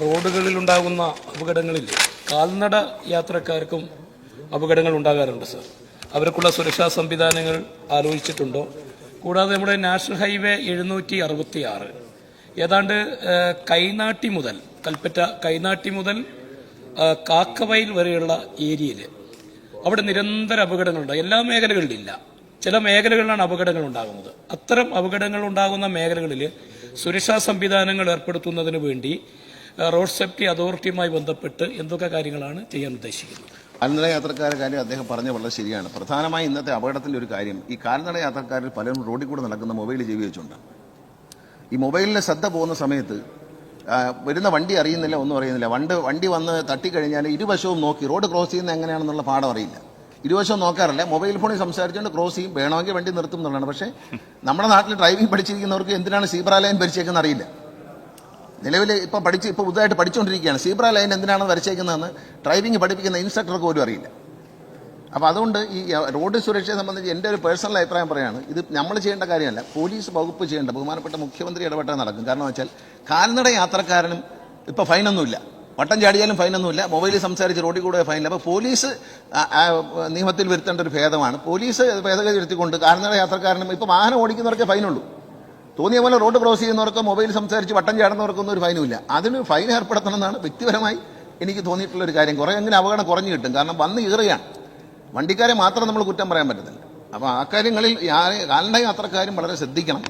റോഡുകളിലുണ്ടാകുന്ന അപകടങ്ങളിൽ കാൽനട യാത്രക്കാർക്കും അപകടങ്ങൾ ഉണ്ടാകാറുണ്ട് സർ. അവർക്കുള്ള സുരക്ഷാ സംവിധാനങ്ങൾ ആലോചിച്ചിട്ടുണ്ടോ? കൂടാതെ നമ്മുടെ നാഷണൽ ഹൈവേ എഴുന്നൂറ്റി അറുപത്തി ആറ് ഏതാണ്ട് കൈനാട്ടി മുതൽ കൽപ്പറ്റ കൈനാട്ടി മുതൽ കാക്കവയിൽ വരെയുള്ള ഏരിയയിൽ അവിടെ നിരന്തര അപകടങ്ങളുണ്ട്. എല്ലാ മേഖലകളിലില്ല. ചില മേഖലകളിലാണ് അപകടങ്ങൾ ഉണ്ടാകുന്നത്. അത്തരം അപകടങ്ങൾ ഉണ്ടാകുന്ന മേഖലകളിൽ സുരക്ഷാ സംവിധാനങ്ങൾ ഏർപ്പെടുത്തുന്നതിന് വേണ്ടി റോഡ് സേഫ്റ്റി അതോറിറ്റിയുമായി ബന്ധപ്പെട്ട് എന്തൊക്കെ കാര്യങ്ങളാണ് ചെയ്യാൻ ഉദ്ദേശിക്കുന്നത്? കാൽനട യാത്രക്കാരുടെ കാര്യം അദ്ദേഹം പറഞ്ഞ വളരെ ശരിയാണ്. പ്രധാനമായും ഇന്നത്തെ അപകടത്തിന്റെ ഒരു കാര്യം ഈ കാൽനട യാത്രക്കാരിൽ പലരും റോഡിൽ കൂടെ നടക്കുന്ന മൊബൈൽ ജീവി വെച്ചുകൊണ്ടാണ് ഈ മൊബൈലിലെ ശ്രദ്ധ പോകുന്ന സമയത്ത് വരുന്ന വണ്ടി അറിയുന്നില്ല ഒന്നും അറിയുന്നില്ല. വണ്ട് വണ്ടി വന്ന് തട്ടിക്കഴിഞ്ഞാൽ ഇരുവശവും നോക്കി റോഡ് ക്രോസ് ചെയ്യുന്നത് എങ്ങനെയാണെന്നുള്ള പാഠം അറിയില്ല. ഇരുവശവും നോക്കാറില്ല. മൊബൈൽ ഫോണിൽ സംസാരിച്ചുകൊണ്ട് ക്രോസ് ചെയ്യും വേണമെങ്കിൽ വണ്ടി നിർത്തും എന്നുള്ളതാണ്. പക്ഷേ നമ്മുടെ നാട്ടിൽ ഡ്രൈവിംഗ് പഠിച്ചിരിക്കുന്നവർക്ക് എന്തിനാണ് സീബ്ര ലൈൻ അറിയില്ല. നിലവിൽ ഇപ്പം പഠിച്ച് ഇപ്പോൾ പുതുതായിട്ട് പഠിച്ചുകൊണ്ടിരിക്കുകയാണ് സീബ്ര ലൈൻ എന്തിനാണെന്ന് വരച്ചേക്കുന്നതെന്ന് ഡ്രൈവിംഗ് പഠിപ്പിക്കുന്ന ഇൻസ്ട്രക്ടർക്ക് പോലും അറിയില്ല. അപ്പോൾ അതുകൊണ്ട് ഈ റോഡ് സുരക്ഷയെ സംബന്ധിച്ച് എന്റെ ഒരു പേഴ്സണൽ അഭിപ്രായം പറയാണ് ഇത് നമ്മൾ ചെയ്യേണ്ട കാര്യമല്ല. പോലീസ് വകുപ്പ് ചെയ്യേണ്ട ബഹുമാനപ്പെട്ട മുഖ്യമന്ത്രി ഇടപെട്ടാൽ നടക്കും. കാരണം വെച്ചാൽ കാൽനട യാത്രക്കാരനും ഇപ്പോൾ ഫൈനൊന്നുമില്ല. വട്ടം ചാടിയാലും ഫൈനൊന്നുമില്ല. മൊബൈലിൽ സംസാരിച്ച് റോഡിൽ കൂടെ ഫൈനില്ല. അപ്പോൾ പോലീസ് നിയമത്തിൽ വരുത്തേണ്ട ഒരു ഭേദമാണ്. പോലീസ് ഭേദഗതി വരുത്തിക്കൊണ്ട് കാൽനട യാത്രക്കാരനും ഇപ്പോൾ വാഹനം ഓടിക്കുന്നവർക്കേ ഫൈനുള്ളൂ. തോന്നിയ പോലെ റോഡ് ക്രോസ് ചെയ്യുന്നവർക്ക് മൊബൈൽ സംസാരിച്ച് വട്ടം ചാടുന്നവർക്കൊന്നും ഒരു ഫൈനുമില്ല അതിന് ഫൈൻ ഏർപ്പെടുത്തണം എന്നാണ് വ്യക്തിപരമായി എനിക്ക് തോന്നിയിട്ടുള്ള ഒരു കാര്യം. കുറേ എങ്ങനെ അപകടം കുറഞ്ഞു കിട്ടും. കാരണം വന്ന് കീറുകയാണ്. വണ്ടിക്കാരെ മാത്രം നമ്മൾ കുറ്റം പറയാൻ പറ്റത്തില്ല. അപ്പോൾ ആ കാര്യങ്ങളിൽ കാലണ്ട യാത്രക്കാരും വളരെ ശ്രദ്ധിക്കണം.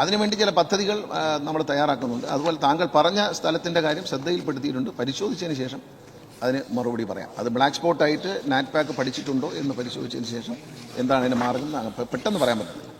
അതിനുവേണ്ടി ചില പദ്ധതികൾ നമ്മൾ തയ്യാറാക്കുന്നുണ്ട്. അതുപോലെ താങ്കൾ പറഞ്ഞ സ്ഥലത്തിന്റെ കാര്യം ശ്രദ്ധയിൽപ്പെടുത്തിയിട്ടുണ്ട്. പരിശോധിച്ചതിന് ശേഷം അതിന് മറുപടി പറയാം. അത് ബ്ലാക്ക് സ്പോട്ടായിട്ട് നാറ്റ് പാക്ക് പഠിച്ചിട്ടുണ്ടോ എന്ന് പരിശോധിച്ചതിന് ശേഷം എന്താണ് അതിന്റെ മാർഗം പെട്ടെന്ന് പറയാൻ പറ്റില്ല